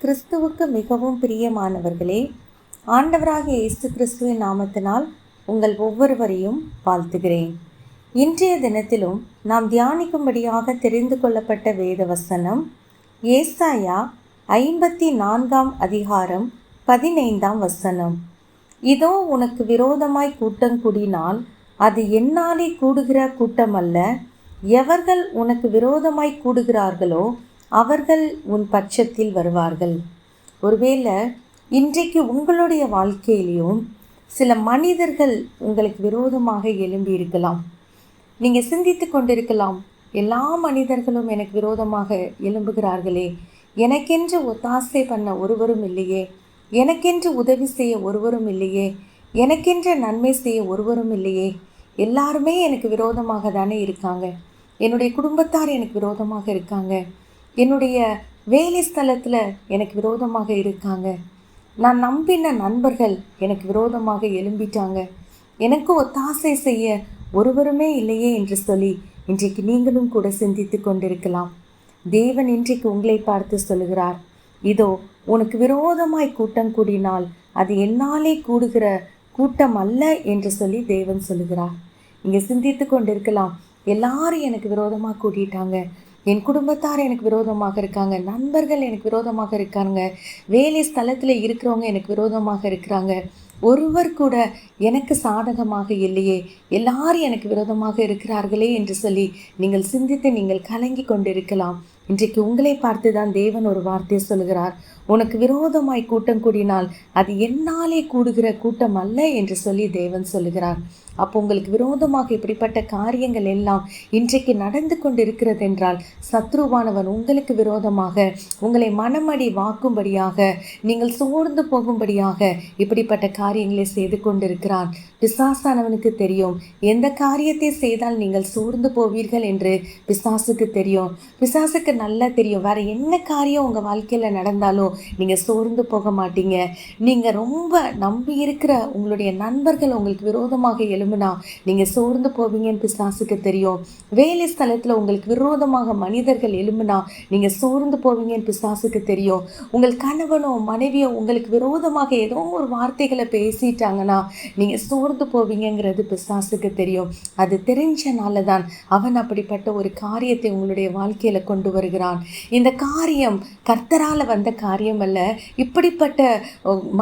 கிறிஸ்துவுக்கு மிகவும் பிரியமானவர்களே ஆண்டவராக இயேசு கிறிஸ்துவின் நாமத்தினால் உங்கள் ஒவ்வொருவரையும் வாழ்த்துகிறேன். இன்றைய தினத்திலும் நாம் தியானிக்கும்படியாக தெரிந்து கொள்ளப்பட்ட வேத வசனம் ஏசாயா ஐம்பத்தி நான்காம் அதிகாரம் பதினைந்தாம் வசனம். இதோ உனக்கு விரோதமாய் கூட்டம் கூடினால் அது என்னாலே கூடுகிற கூட்டம் அல்ல எவர்கள் உனக்கு விரோதமாய் கூடுகிறார்களோ அவர்கள் உன் பட்சத்தில் வருவார்கள். ஒருவேளை இன்றைக்கு உங்களுடைய வாழ்க்கையிலையும் சில மனிதர்கள் உங்களுக்கு விரோதமாக எழும்பி இருக்கலாம் நீங்கள் சிந்தித்து கொண்டிருக்கலாம். எல்லா மனிதர்களும் எனக்கு விரோதமாக எழும்புகிறார்களே. எனக்கென்று ஒத்தாசை பண்ண ஒருவரும் இல்லையே. எனக்கென்று உதவி செய்ய ஒருவரும் இல்லையே. எனக்கென்று நன்மை செய்ய ஒருவரும் இல்லையே. எல்லாருமே எனக்கு விரோதமாக தானே இருக்காங்க. என்னுடைய குடும்பத்தார் எனக்கு விரோதமாக இருக்காங்க. என்னுடைய வேலை ஸ்தலத்தில் எனக்கு விரோதமாக இருக்காங்க. நான் நம்பின நண்பர்கள் எனக்கு விரோதமாக எழும்பிட்டாங்க. எனக்கு ஒத்தாசை செய்ய ஒருவருமே இல்லையே என்று சொல்லி இன்றைக்கு நீங்களும் கூட சிந்தித்து கொண்டிருக்கலாம். தேவன் இன்றைக்கு உங்களை பார்த்து சொல்லுகிறார் இதோ உனக்கு விரோதமாய் கூட்டம் கூடினால் அது என்னாலே கூடுகிற கூட்டம் அல்ல என்று சொல்லி தேவன் சொல்லுகிறார். இங்கே சிந்தித்து கொண்டிருக்கலாம். எல்லாரும் எனக்கு விரோதமாக கூட்டிட்டாங்க என் குடும்பத்தார் எனக்கு விரோதமாக இருக்காங்க நண்பர்கள் எனக்கு விரோதமாக இருக்காங்க வேலை ஸ்தலத்தில் இருக்கிறவங்க எனக்கு விரோதமாக இருக்கிறாங்க. ஒருவர் கூட எனக்கு சாதகமாக இல்லையே எல்லாரும் எனக்கு விரோதமாக இருக்கிறார்களே என்று சொல்லி நீங்கள் சிந்தித்து நீங்கள் கலங்கி கொண்டிருக்கலாம். இன்றைக்கு உங்களை பார்த்து தான் தேவன் ஒரு வார்த்தையை சொல்கிறார் உனக்கு விரோதமாய் கூட்டம் கூடினால் அது என்னாலே கூடுகிற கூட்டம் அல்ல என்று சொல்லி தேவன் சொல்லுகிறார். அப்போ உங்களுக்கு விரோதமாக இப்படிப்பட்ட காரியங்கள் எல்லாம் இன்றைக்கு நடந்து கொண்டிருக்கிறது என்றால் சத்ருவானவன் உங்களுக்கு விரோதமாக உங்களை மனமடி வாக்கும்படியாக நீங்கள் சோர்ந்து போகும்படியாக இப்படிப்பட்ட காரியங்களை செய்து கொண்டிருக்கிறான் பிசாசானவனுக்கு தெரியும் எந்த காரியத்தை செய்தால் நீங்கள் சோர்ந்து போவீர்கள் என்று பிசாசுக்கு தெரியும். பிசாசுக்கு நல்லா தெரியும் வேற என்ன காரியம் உங்கள் வாழ்க்கையில் நடந்தாலும் நீங்கள் சோர்ந்து போக மாட்டீங்க. நீங்கள் ரொம்ப நம்பி இருக்கிற உங்களுடைய நண்பர்கள் உங்களுக்கு விரோதமாக எழும்புனா நீங்கள் சோர்ந்து போவீங்கன்னு பிசாசுக்கு தெரியும். வேலை ஸ்தலத்தில் உங்களுக்கு விரோதமாக மனிதர்கள் எழும்புனா நீங்கள் சோர்ந்து போவீங்கன்னு பிசாசுக்கு தெரியும். உங்கள் கணவனோ மனைவியோ உங்களுக்கு விரோதமாக ஏதோ ஒரு வார்த்தைகளை பேசிட்டாங்கன்னா நீங்கள் சோர்ந்து போவீங்கிறது பிசாசுக்கு தெரியும். அது தெரிஞ்சனால தான் அவன் அப்படிப்பட்ட ஒரு காரியத்தை உங்களுடைய வாழ்க்கையில் கொண்டு வருகிறான். இந்த காரியம் கர்த்தரால் வந்த காரியம் அல்ல இப்படிப்பட்ட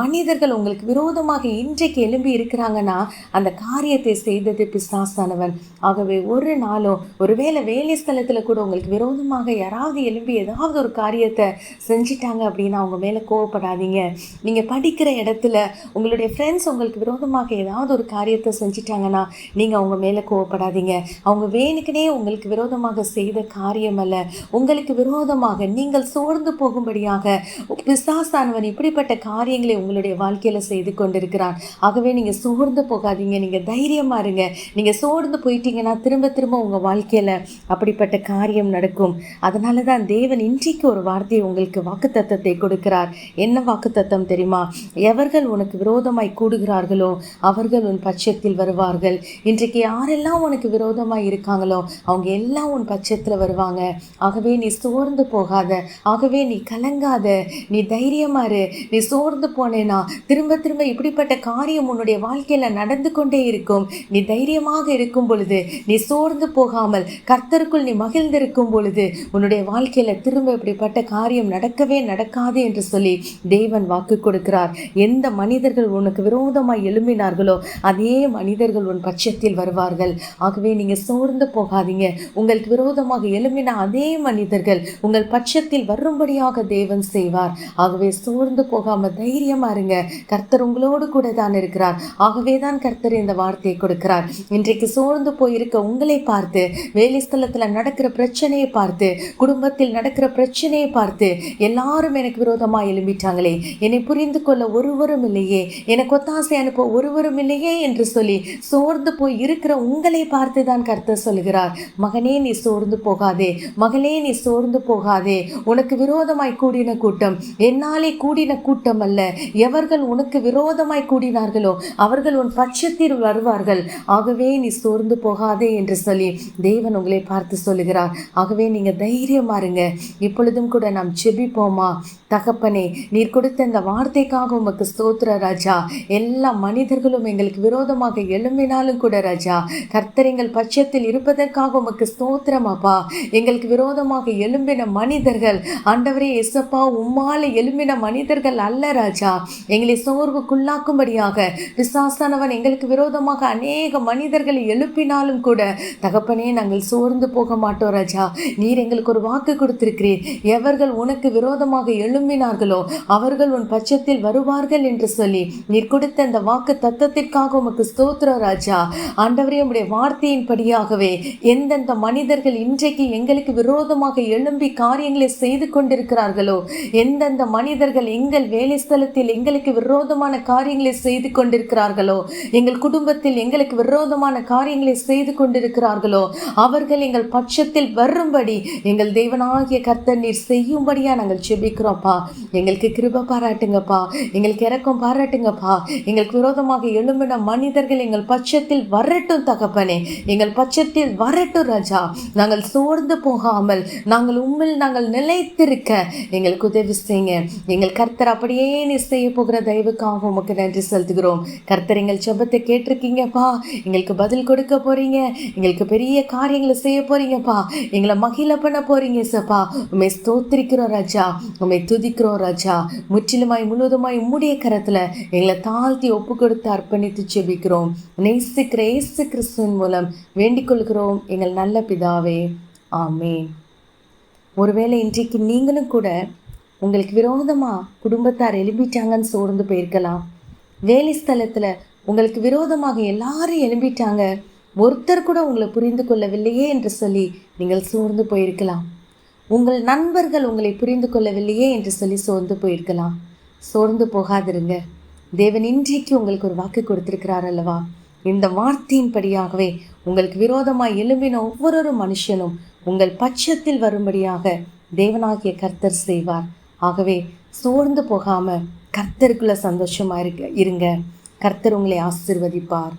மனிதர்கள் உங்களுக்கு விரோதமாக இன்றைக்கு எழும்பி இருக்கிறாங்கன்னா அந்த காரியத்தை செய்தது பிசாசானவன். ஆகவே ஒரு நாளும் ஒருவேளை வேலை ஸ்தலத்தில் கூட உங்களுக்கு விரோதமாக யாராவது எழும்பி ஏதாவது ஒரு காரியத்தை செஞ்சிட்டாங்க அப்படின்னா அவங்க மேலே கோவப்படாதீங்க. நீங்கள் படிக்கிற இடத்துல உங்களுடைய ஃப்ரெண்ட்ஸ் உங்களுக்கு விரோதமாக ஏதாவது ஒரு காரியத்தை செஞ்சிட்டாங்கன்னா நீங்கள் அவங்க மேலே கோவப்படாதீங்க. அவங்க வேணுக்குனே உங்களுக்கு விரோதமாக செய்த காரியம் அல்ல உங்களுக்கு விரோதமாக நீங்கள் சோர்ந்து போகும்படியாக பிசாசானவன் இப்படிப்பட்ட காரியங்களை உங்களுடைய வாழ்க்கையில் செய்து கொண்டிருக்கிறான் ஆகவே நீங்கள் சோர்ந்து போகாதீங்க. நீங்கள் தைரியமாக இருங்க. நீங்கள் சோர்ந்து போயிட்டீங்கன்னா திரும்ப திரும்ப உங்கள் வாழ்க்கையில் அப்படிப்பட்ட காரியம் நடக்கும். அதனால தான் தேவன் இன்றைக்கு ஒரு வார்த்தையை உங்களுக்கு வாக்குத்தத்தத்தை கொடுக்கிறார். என்ன வாக்குத்தத்தம் தெரியுமா? எவர்கள் உனக்கு விரோதமாய் கூடுகிறார்களோ அவர்கள் உன் பட்சத்தில் வருவார்கள். இன்றைக்கு யாரெல்லாம் உனக்கு விரோதமாக இருக்காங்களோ அவங்க எல்லாம் உன் பட்சத்தில் வருவாங்க. ஆகவே நீ சோர்ந்து போகாத. ஆகவே நீ கலங்காத. நீ தைரியமா நீ சோர்ந்து போனேனா திரும்ப திரும்ப இப்படிப்பட்ட காரியம் உன்னுடைய வாழ்க்கையில் நடந்து கொண்டே இருக்கும். நீ தைரியமாக இருக்கும் பொழுது நீ சோர்ந்து போகாமல் கர்த்தருக்குள் நீ மகிழ்ந்திருக்கும் பொழுது உன்னுடைய வாழ்க்கையில் திரும்ப இப்படிப்பட்ட காரியம் நடக்கவே நடக்காது என்று சொல்லி தேவன் வாக்கு கொடுக்கிறார். எந்த மனிதர்கள் உனக்கு விரோதமாக எழும்பினார்களோ அதே மனிதர்கள் உன் பட்சத்தில் வருவார்கள். ஆகவே நீங்கள் சோர்ந்து போகாதீங்க. உங்களுக்கு விரோதமாக எழும்பின அதே மனிதர்கள் உங்கள் பட்சத்தில் வரும்படியாக தேவன் செய்வார். ஆகவே சோர்ந்து போகாம தைரியமா இருங்க. கர்த்தர் உங்களோடு கூட தான் இருக்கிறார். ஆகவே தான் கர்த்தர் இந்த வார்த்தையை கொடுக்கிறார். இன்றைக்கு சோர்ந்து போயிருக்க உங்களை பார்த்து வேலை ஸ்தலத்தில் நடக்கிற பிரச்சனையை பார்த்து குடும்பத்தில் நடக்கிற பிரச்சனையை பார்த்து எல்லாரும் எனக்கு விரோதமாக எழும்பிட்டாங்களே. என்னை புரிந்து கொள்ள ஒருவரும் இல்லையே. எனக்கு ஒத்தாசை அனுப்ப ஒருவரும் இல்லையே என்று சொல்லி சோர்ந்து போய் இருக்கிற உங்களை பார்த்து தான் கர்த்தர் சொல்கிறார். மகனே நீ சோர்ந்து போகாதே. மகளே நீ சோர்ந்து போகாதே. உனக்கு விரோதமாய் கூடின கூட்டம் கூட்டம் என்னாலே கூடின கூட்டம் அல்ல எவர்கள் உனக்கு விரோதமாய் கூடினார்களோ அவர்கள் உன் பட்சத்தில் வருவார்கள். ஆகவே நீ சோர்ந்து போகாதே என்று சொல்லி தேவன் உங்களை பார்த்து சொல்லுகிறார். ஆகவே நீங்க தைரியமா இருங்க. இப்பொழுதும் கூட நாம் செபிப்போமா தகப்பனே நீர் கொடுத்த இந்த வார்த்தைக்காக உமக்கு ஸ்தோத்திர ராஜா. எல்லா மனிதர்களும் எங்களுக்கு விரோதமாக எழும்பினாலும் கூட ராஜா கர்த்தர் எங்கள் பட்சத்தில் இருப்பதற்காக உமக்கு ஸ்தோத்திரம் அப்பா. எங்களுக்கு விரோதமாக எழும்பின மனிதர்கள் ஆண்டவரே எசப்பா உம்மா உம்மால எழும்பின மனிதர்கள் அல்ல ராஜா. எங்களை சோர்வுக்குள்ளாக்கும்படியாக பிசாசானவன் எங்களுக்கு விரோதமாக அநேக மனிதர்களை எழுப்பினாலும் கூட தகப்பனே நாங்கள் சோர்ந்து போக மாட்டோம் ராஜா. நீர் எங்களுக்கு ஒரு வாக்கு கொடுத்திருக்கிறீர். எவர்கள் உனக்கு விரோதமாக எழும்பினார்களோ அவர்கள் உன் பட்சத்தில் வருவார்கள் என்று சொல்லி நீர் கொடுத்த அந்த வாக்கு தத்தத்திற்காக உமக்கு ஸ்தோத்திரம் ராஜா. ஆண்டவரே வார்த்தையின் வார்த்தையின்படியாகவே எந்தெந்த மனிதர்கள் இன்றைக்கு எங்களுக்கு விரோதமாக எழும்பி காரியங்களை செய்து கொண்டிருக்கிறார்களோ எந்தெந்த மனிதர்கள் எங்கள் வேலை ஸ்தலத்தில் எங்களுக்கு விரோதமான காரியங்களை செய்து கொண்டிருக்கிறார்களோ எங்கள் குடும்பத்தில் எங்களுக்கு விரோதமான காரியங்களை செய்து கொண்டிருக்கிறார்களோ அவர்கள் எங்கள் பட்சத்தில் வரும்படி எங்கள் தேவனாகிய கர்த்தர் நீர் செய்யும்படியாக நாங்கள் செபிக்கிறோம்ப்பா எங்களுக்கு கிருப பாராட்டுங்கப்பா. எங்களுக்கு இறக்கம் பாராட்டுங்கப்பா. எங்களுக்கு விரோதமாக எழும்பின மனிதர்கள் எங்கள் பட்சத்தில் வரட்டும் தகப்பனே. எங்கள் பட்சத்தில் வரட்டும் ராஜா. நாங்கள் சோர்ந்து போகாமல் நாங்கள் உண்மையில் நாங்கள் நிலைத்திருக்க எங்களுக்கு உதவி செய்யுங்க எங்கள் கர்த்தர் அப்படியே நீ செய்ய போகிற தயவுக்காக உமக்கு நன்றி செலுத்துகிறோம். கர்த்தர் எங்கள் செபத்தை கேட்டிருக்கீங்கப்பா. எங்களுக்கு பதில் கொடுக்க போறீங்க. எங்களுக்கு பெரிய காரியங்களை செய்ய போறீங்கப்பா. எங்களை மகிழ பண்ண போறீங்க சப்பா. உண்மை ஸ்தோத்திரிக்கிறோம் ராஜா. உண்மை துதிக்கிறோம் ராஜா. முற்றிலுமாய் முழுவதுமாய் உம்முடைய கரத்துல எங்களை தாழ்த்தி ஒப்பு கொடுத்து அர்ப்பணித்து செபிக்கிறோம் நேசிக்கிற இயேசு கிறிஸ்துவின் மூலம் வேண்டிக் கொள்கிறோம். எங்கள் நல்ல பிதாவே. ஆமேன். ஒருவேளை இன்றைக்கு நீங்களும் கூட உங்களுக்கு விரோதமாக குடும்பத்தார் எழும்பிட்டாங்கன்னு சோர்ந்து போயிருக்கலாம். வேலை ஸ்தலத்தில் உங்களுக்கு விரோதமாக எல்லாரும் எழும்பிட்டாங்க. ஒருத்தர் கூட உங்களை புரிந்து கொள்ளவில்லையே என்று சொல்லி நீங்கள் சோர்ந்து போயிருக்கலாம். உங்கள் நண்பர்கள் உங்களை புரிந்து கொள்ளவில்லையே என்று சொல்லி சோர்ந்து போயிருக்கலாம். சோர்ந்து போகாதிருங்க. தேவன் இன்றைக்கு உங்களுக்கு ஒரு வாக்கு கொடுத்துருக்கிறார் அல்லவா? இந்த வார்த்தையின்படியாகவே உங்களுக்கு விரோதமாக எழும்பின ஒவ்வொரு மனுஷனும் உங்கள் பட்சத்தில் வரும்படியாக தேவனாகிய கர்த்தர் செய்வார். ஆகவே சோர்ந்து போகாம கர்த்தருக்குள்ள சந்தோஷமா இருக்க இருங்க. கர்த்தர் உங்களை ஆசிர்வதிப்பார்.